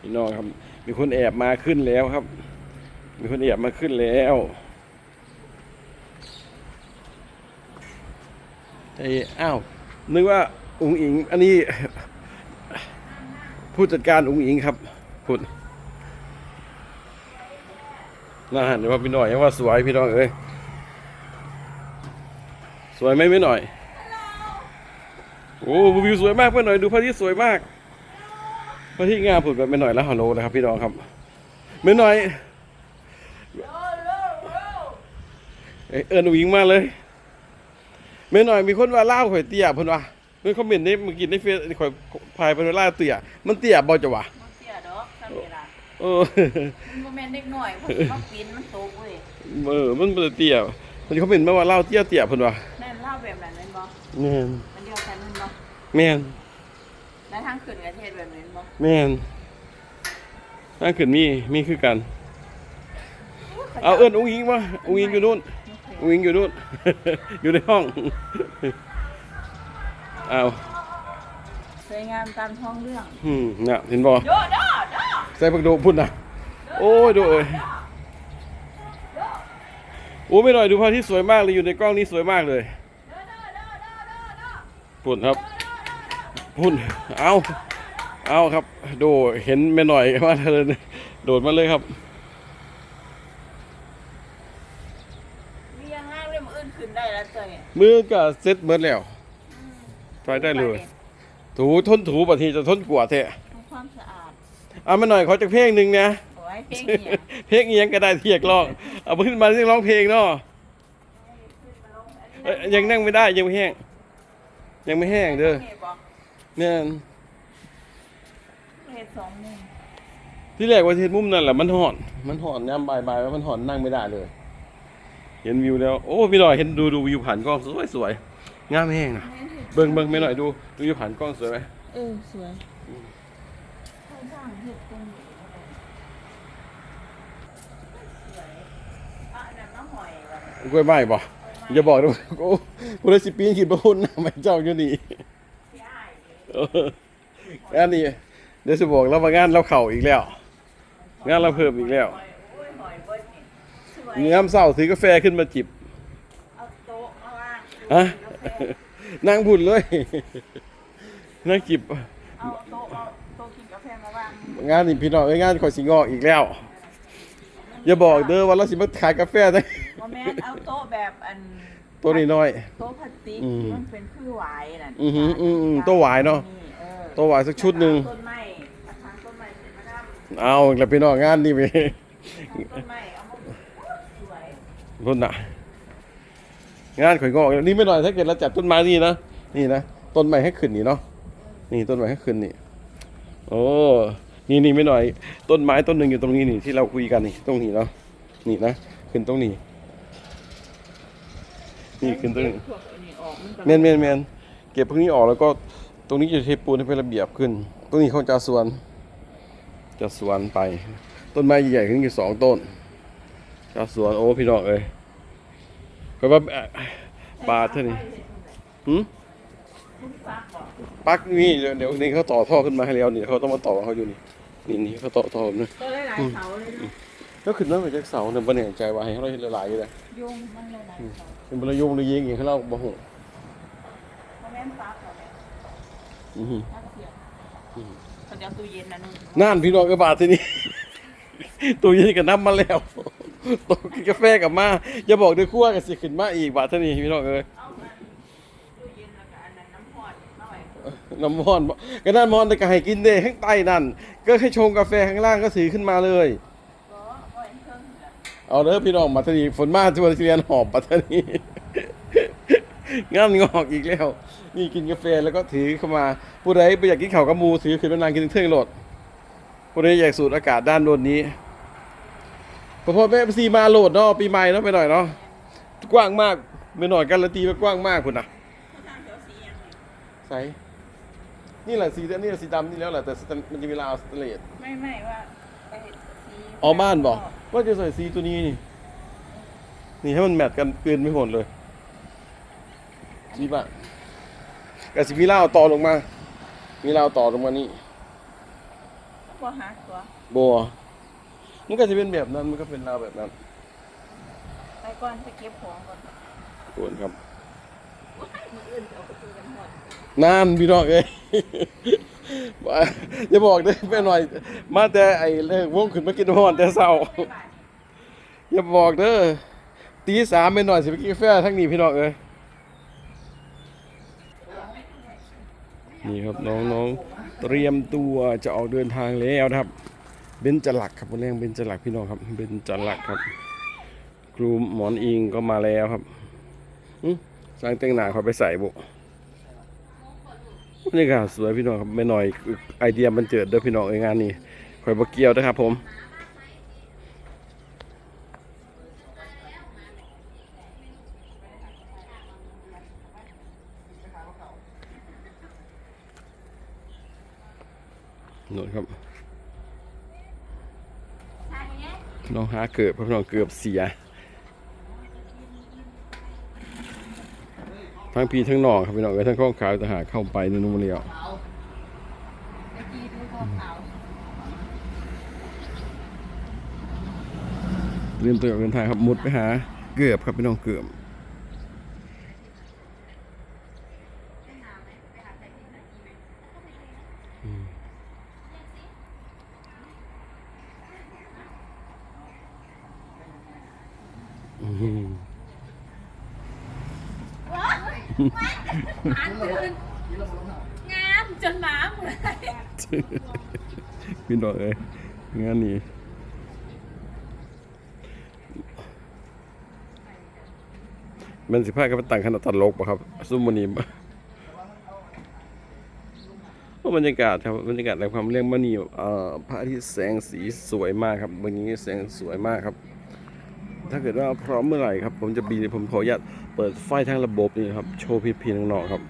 พี่น้องครับ มีคนแอบมาขึ้นแล้วครับ มีคนแอบมาขึ้นแล้วไอ้อ้าวนึกว่าอุ๋งอิง อันนี้ ผู้จัดการอุ๋งอิงครับพูดน่าหันว่าพี่หน่อยว่าสวยพี่น้องเอ้ยสวยไหมไม่หน่อย โอ้วิวสวยมากเพื่อนหน่อยดูพระอาทิตย์สวยมาก พระอาทิตย์งามผุดแบบไม่หน่อยแล้วฮัลโหลนะครับพี่น้องครับไม่หน่อยเอ้ยเอิญวิงมาเลยไม่หน่อยมีคนว่าเล่าข่อยเตี้ยเพิ่นว่าเพิ่นคอมเมนต์ในเมื่อกี้ในเฟซข่อยพายเพิ่นว่าเล่าเตี้ยมันเตี้ยบ่จะวะมันเสียดอกทำเวลาเออมันบ่แม่นเด็กน้อยเพราะมันปีนมันตกเว้ยเออมันบ่ได้เตี้ยมันคอมเมนต์มาว่าเล่าเตี้ยเตี้ยเพิ่นว่าแม่นเล่าแบบนั้นแม่นบ่แม่นมันเดียวกันแม่นบ่แม่นแล้วทางขึ้นกับเทศแบบนั้นบ่ แม่นนั่นขึ้นมีมีคือกัน เอาเอิ้นอุ้งอิงมาอุ้งอิงอยู่นู่นอุ้งอิงอยู่นู่น อยู่ในห้อง เอาสวยงามตามท้องเรื่องอืมน่ะเห็นบ่โดโดโดใส่ปักโดพุ่นน่ะโอ้ยดูเอ้ยโอ้ไม่หน่อยดูพระอาที่สวยมากเลยอยู่ในกล้องนี้สวยมากเลยพุ่นครับพุ่นเอา เอาครับ ดูเห็นไม่หน่อยมาเลยโดดมาเลยครับมียังง่ายเลยมันอื่นขึ้นได้แล้วเจ้ยมือก็เซ็ตเบิดแล้วไปได้เลย ถูทนถูบางทีจะทนกว่าแท้ทำความสะอาดเอามาหน่อยขอจากเพลงหนึ่งนะโอ้ยเพลงเนี่ยเพลงเอียงก็ได้เทียกร้องเอาขึ้นมาเรียกร้องเพลงเนาะเอ้ยยังนั่งไม่ได้ยังไม่แห้ง ยังไม่แห้งเด้อเฮ็ดบ่เนี่ยเฮ็ดสองมุมที่แรกว่าเทศมุมนั่นแหละมันห่อน มันห่อนยามบ่ายๆแล้วมันห่อนนั่งไม่ได้เลย เห็นวิวแล้ว โอ้พี่หน่อยเห็นดูดูวิวผ่านกล้องสวยสวยๆงามแห้งนะเบิ่งเบิ่งไม่หน่อยดูดูวิวผ่านกล้องสวยไหมเออสวยเขาสร้างเฮ็ดตรงนี้สวยอะนั่นน้ำหอยว่ะกล้วยไม้บ่อย่าบอกนะโอ้ผู้ใดสิปีนขีดบ่หุ่นนะไม่เจ้าอยู่นี่พี่อ้ายเอองานนี้เดี๋ยวจะบอกแล้วว่างานเราเข่าอีกแล้ว งานเราเพิ่มอีกแล้วหอยโอ้ยหอยเบิดนี่สวยยามเศร้าถือกาแฟขึ้นมาจิบเอาโต๊ะมาวางฮะกาแฟนั่งบุญเลยนั่งจิบเอาโต๊ะเอาโต๊ะกินกาแฟมาวางงานนี่พี่น้องเอ้ยงานขอยสิงอกอีกแล้ว อย่าบอกเด้อว่าเราสิมาขายกาแฟได้ว่าแม่นเอาโต๊ะแบบอันตัวนี้น้อยโต๊ะพลาสติกอืมที่มันเป็นคือหวายน่ะอือหืออืออือโต๊ะหวายเนาะเออตัวหวายสักชุดหนึ่งต้นไม้ เอาอีกแล้วพี่น้องงานนี่ไปำต้นไม้เอามาปลูกสวยพุ่นน่ะ งานข่อยงอกนี่ไม่น้อยถ้าเกิดเราจัดต้นไม้นี่นะนี่นะต้นไม้ให้ขึ้นนี่เนาะนี่ต้นไม้ให้ขึ้นนี่ โอ้นี่นี่ไม่หน่อย ต้นไม้ต้นหนึ่งอยู่ตรงนี้นี่ที่เราคุยกันนี่ตรงนี้เนาะนี่นะขึ้นตรงนี้ นี่ขึ้นตรงนี้พวกอันนี้ออกมันเมนเมนเมนเก็บพวกนี้ออกแล้วก็ตรงนี้จะเทปูนให้เป็นระเบียบขึ้น ตรงนี้เขาจะสวน จะสวนไป ต้นไม้ใหญ่ๆขึ้นอยู่สองต้นจะสวนโอ้พี่น้องเอ้ยก็ว่าเอ่อปลาเท่านี้หืมทุกฟักบอกปลักนี่เดี๋ยวเดี๋ยวนี่เขาต่อท่อขึ้นมาให้แล้วนี่เขาต้องมาต่อเขาอยู่นี่นี่นี่เขาต่อท่อนะตัวหลายๆเสาเลยเนาะแล้วขึ้นมาจากเสาเนี่ยบ่แน่ใจว่าให้เขาได้ละลายอยู่เลยโยงมันหลายๆเสาเป็นบรยงหรือยิงอย่างเขาเล่าบ่ฮู้เพราะแม่นฟักก่อนแม่อือหือนัก เสียงเขาจะเอาตู้เย็นนะนึงนั่นพี่น้องกระบาดที่นี่ตัวเย็นกับน้ำมาแล้วตัวกินกาแฟกลับมาอย่าบอกเด้อคั่วกันสิขึ้นมาอีกบาทเท่านี้พี่น้องเอ้ยเอาอันตู้เย็นแล้วก็อันนั้นน้ำพอดมาไว้น้ำมอนบ่ก็นั่นมอนแต่ก็ให้กินเด้ข้างใต้นั่น ก็ให้ชงกาแฟข้างล่างก็ถือขึ้นมาเลย ก็เอาไว้เครื่องนี่แหละเอาเด้อพี่น้องมาทานีฝนมาทั่วที่เรียนหอบมาทานีงานงอกอีกแล้ว นี่กินกาแฟแล้วก็ถือเข้ามาผู้ใดไม่อยากกินข้าวกับหมูถือขึ้นมานางกินเครื่องโหลดผู้ใดอยากสูดอากาศด้านบนนี้พอพ่อแม่ซีมาโหลดเนาะปีใหม่เนาะไปหน่อยเนาะกว้างมากไม่หน่อยการันตีว่ากว้างมากคุณนะเขาทำเขียวสีอย่างนี้ใสนี่แหละสีนี่แหละสีดำนี่แล้วแหละแต่สแตนมันจะมีลาวสเตนเลสไม่ไม่ว่าไปสีอ๋อบ้านบอกว่าจะใส่สีตัวนี้นี่นี่ให้มันแมทกันเกินไม่หมดเลยสีบ้าน กับสีมีลาวต่อลงมา มีลาวต่อลงมานี่บ่หักตัวบัวมันก็จะเป็นแบบนั้น มันก็เป็นราวแบบนั้นไปก่อนไปเก็บของก่อนโอนครับมื้ออื่นเอาไปซื้อกันหมดนานพี่น้องเอ้ย ว่าอย่าบอกเด้อแม่หน่อย มาแต่ไอ้เลิกวงขึ้นมากินฮอนแต่เช้า อย่าบอกเด้อตีสามแม่หน่อยสิไปกินกาแฟทั้งนี้พี่น้องเอ้ย นี่ครับน้องๆเตรียมตัวจะออกเดินทางแล้วนะครับเบนจลักครับวันแรกเบนจลักพี่น้องครับเบนจลักครับ ครูหมอนอิงก็มาแล้วครับอื้อสร้างแต่งหนาเขาไปใส่บุบรรยากาศสวยพี่น้องครับไม่หน่อยไอเดียมันเจิดเด้อพี่น้องเอ้งานนี้คอยบกเกียวนะครับผม โน่นครับน้องหาเกือบพี่น้องเกือบเสีย ทั้งพี่ทั้งน้องครับพี่น้องเอ้ยทั้งข้องขาวทหารเข้าไปในนู่นเดียวไปกีดูตัวขาวเตรียมตัวออกเดินทางครับมุดไปหาเกือบครับพี่น้องเกือบอืม งามจนหมาเหมือนพี่น้องเอ้ยงานนี้มันสิพากันไปตั้งคณะตลกปะครับซุ่มมันนี้บ่โอ้บรรยากาศครับบรรยากาศในความเรียงมันนี่เอ่อพระอาทิตย์แสงสีสวยมากครับ วันนี้แสงสวยมากครับ ถ้าเกิดว่าพร้อมเมื่อไหร่ครับ ผมจะบีผมขออนุญาต เปิดไฟทั้งระบบนี่ครับ โชว์พี่พี่น้องๆครับ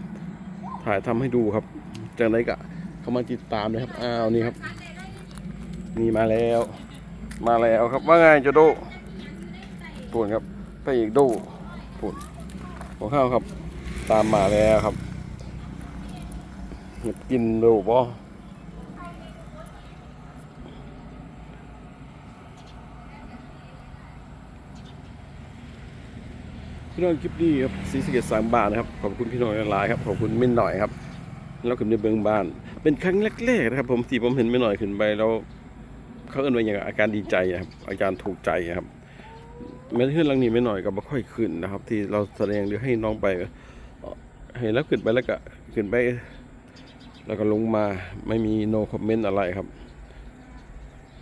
ถ่ายทำให้ดูครับ จากนั้นก็เข้ามาติดตามนะครับ อ้าวนี่ครับ นี่มาแล้ว มาแล้วครับ ว่าไงโจโดปุ่นครับพระเอกโดปุ่นหัวข้าวครับ ตามมาแล้วครับอยากกินดูบ่ พี่น้องคลิปนี้ครับสีสเกตสามบาทนะครับขอบคุณพี่น้องหลายครับขอบคุณมิ้นหน่อยครับแล้วขึ้นในเบื้องบ้าน เป็นครั้งแรกๆนะครับ ผมที่ผมเห็นไม่หน่อยขึ้นไปแล้วเขาเอิ้นว่าอย่างอาการดีใจนะครับอาการถูกใจนะครับแม้ที่หลังนี้ไม่หน่อยก็บ่ค่อยขึ้นนะครับ ที่เราแสดงหรือให้น้องไปเห็นแล้วขึ้นไปแล้วก็ขึ้นไป แล้วก็ลงมาไม่มี no comment อะไรครับ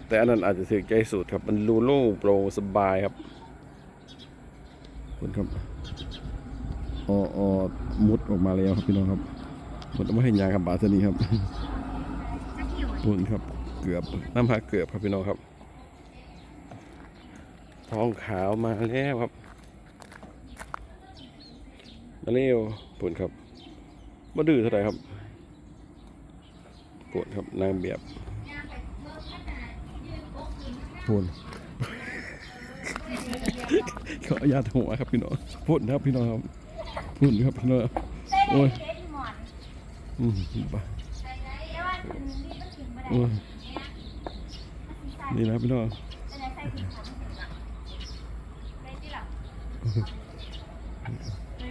แต่อันนั้นอาจจะถึกใจสุดครับ มันรูโล่โปร่งสบายครับ คุณครับออออมุดออกมาแล้วครับพี่น้องครับมุดออกมาให้ยางครับบาสนีครับปุ่นครับ เกือบน้ำผักเกือบครับพี่น้องครับทองขาวมาแล้วครับมาเร็วปุ่นครับมาดื้อเท่าไหร่ครับปุ่นครับนางแบบปุ่น ขออนุญาตหัวครับพี่น้องปุ่นครับพี่น้องครับปุ่นครับพี่น้องโอ้ยอืมบ้าโอ้ยนี่นะพี่น้อง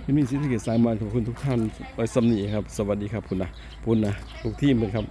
ที่มีสิทธิเกียรติสายมานขอบคุณทุกท่านไปสำนีครับ สวัสดีครับคุณนะคุณนะทุกทีมเป็นครับ